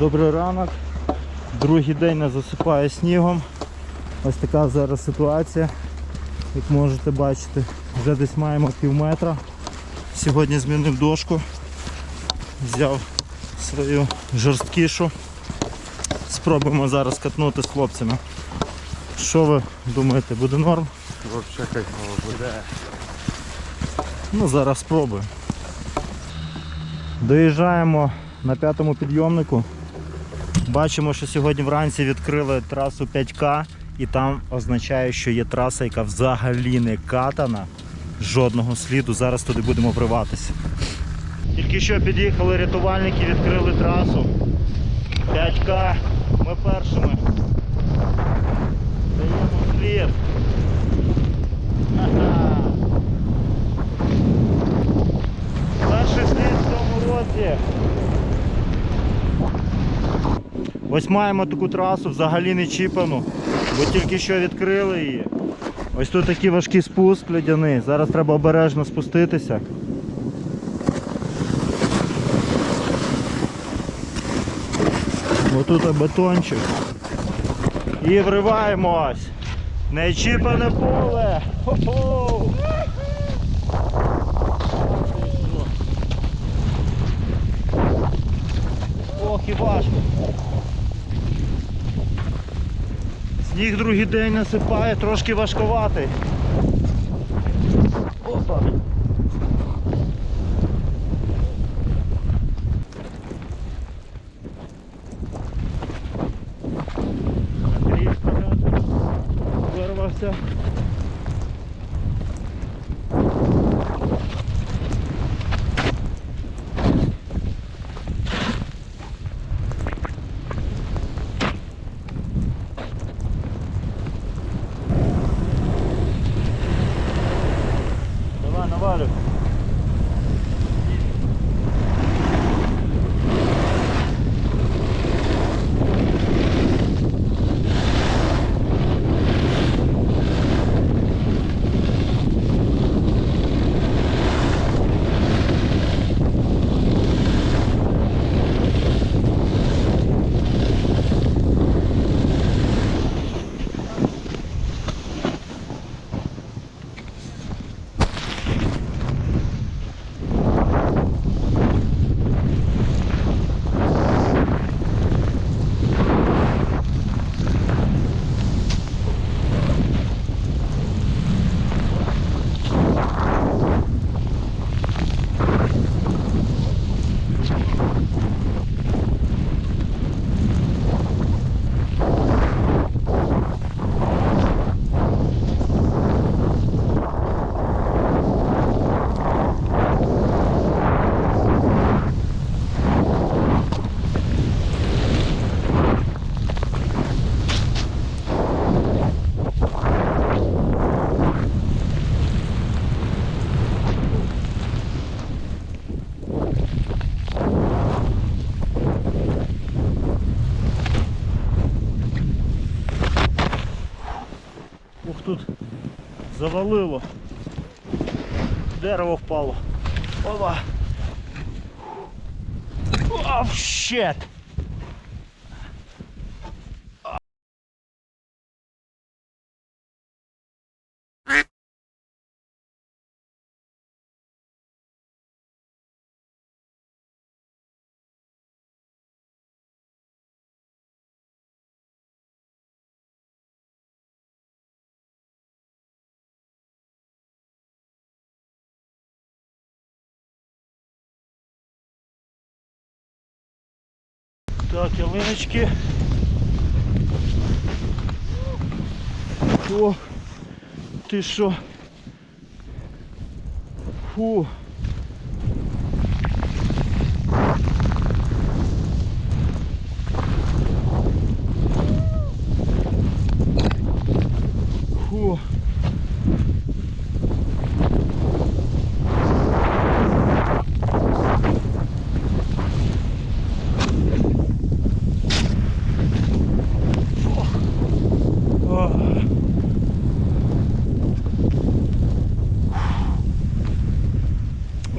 Добрий ранок. Другий день нас засипає снігом. Ось така зараз ситуація. Як можете бачити, вже десь маємо пів метра. Сьогодні змінив дошку. Взяв свою жорсткішу. Спробуємо зараз катнути з хлопцями. Що ви думаєте, буде норм? Вообще кайфово буде. Ну, зараз спробуємо. Доїжджаємо на п'ятому підйомнику. Бачимо, що сьогодні вранці відкрили трасу 5К і там означає, що є траса, яка взагалі не катана. Жодного сліду. Зараз туди будемо вриватися. Тільки що під'їхали рятувальники, відкрили трасу. 5К. Ми першими. Даємо слід. Перший слід в цьому році. Ось маємо таку трасу, взагалі не чіпану, бо тільки що відкрили її. Ось тут такий важкий спуск льодяний. Зараз треба обережно спуститися. Отут бетончик. І вриваємось. Нечіпане поле. Хо-хо! Ох і важко. Сніг другий день насипає, трошки важкуватий. Опа. Вирвався. Тут завалило. Дерево впало. Опа. О, щет. Так, ялиночки. О, ти що? Фу. Фу.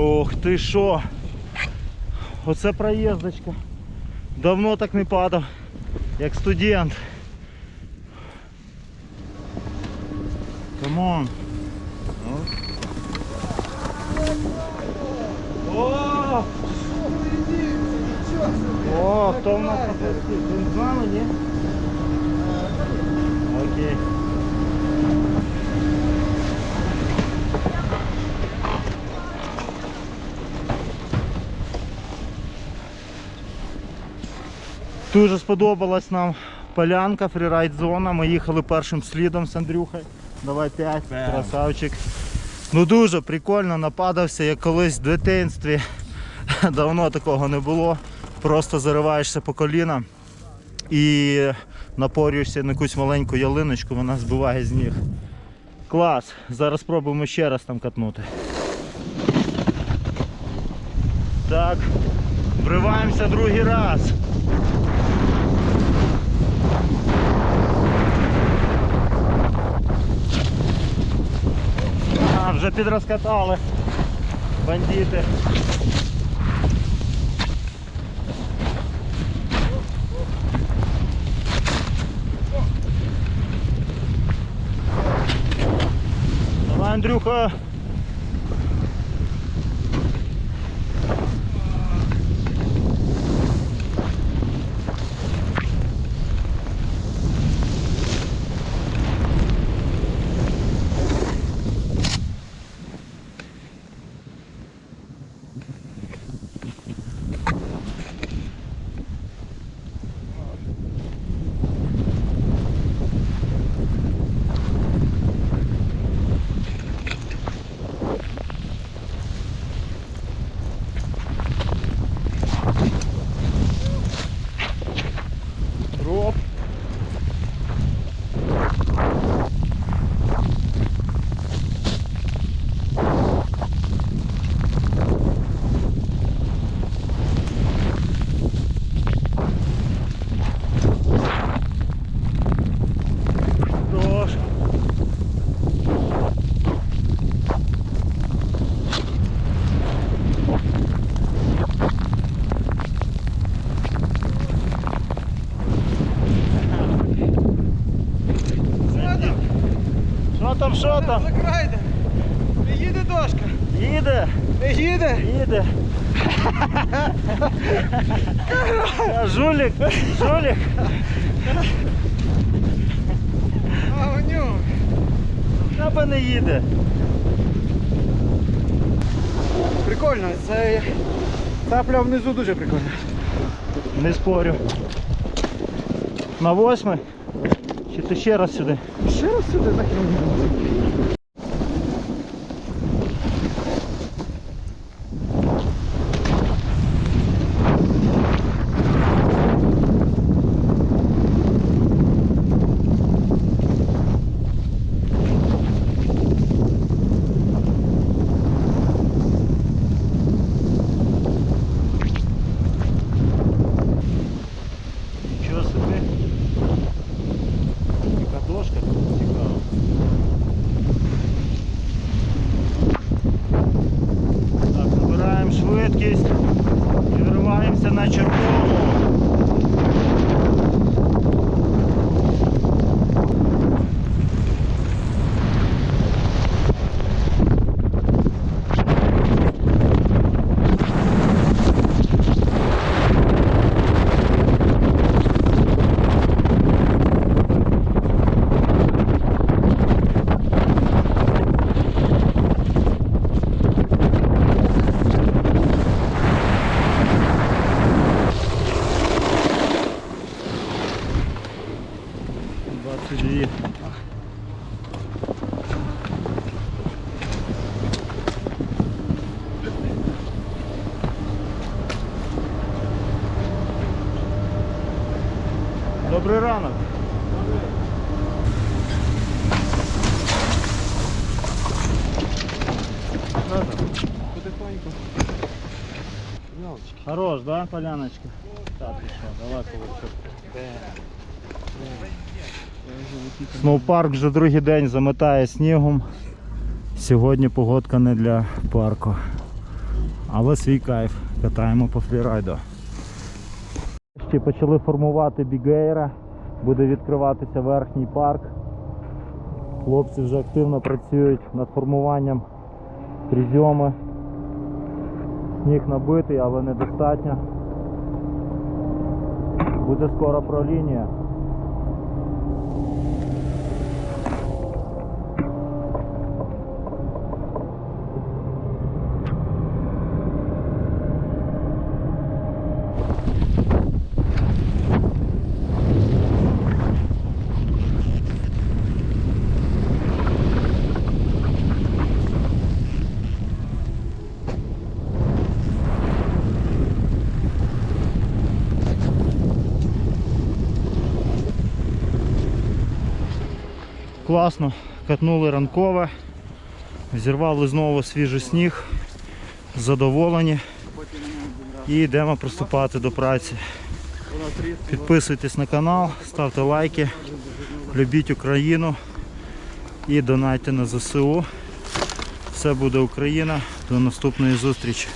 Ох ти що? Оце проїздочка. Давно так не падав, як студент. Камон. О! О, хто в нас на хресті? Він з нами, ні? Окей. Дуже сподобалась нам полянка, фрірайд зона. Ми їхали першим слідом з Андрюхою. Давай 5, П'ять. красавчик. Ну дуже прикольно, нападався, як колись в дитинстві. Давно такого не було. Просто зариваєшся по коліна і напорюєшся на якусь маленьку ялиночку, вона збиває з ніг. Клас. Зараз спробуємо ще раз там катнути. Так, вриваємося другий раз. Вже підрозкатали бандити. Андрюха. Дроп. Хорош. Що там? Закрайте! Не їде дошка! Їде, Не їде! їде. А, Жулік, жулік. А у нього! Тебе не їде. Прикольно, це тапля внизу дуже прикольна. Не спорю. На восьмий? Чи ти ще раз сюди? Ще раз сюди закинув. Нічого Добрий ранок. Потихоньку. Хорош, да, поляночка? Так, і що, давай кулачок. Сноупарк вже другий день заметає снігом. Сьогодні погодка не для парку. Але свій кайф. Катаємо по фрірайду. Нарешті почали формувати бігейра. Буде відкриватися верхній парк. Хлопці вже активно працюють над формуванням призьоми. Сніг набитий, але недостатньо. Буде скоро пролінія. Класно, катнули ранкове, зірвали знову свіжий сніг, задоволені і йдемо приступати до праці. Підписуйтесь на канал, ставте лайки, любіть Україну і донайте на ЗСУ. Все буде Україна. До наступної зустрічі.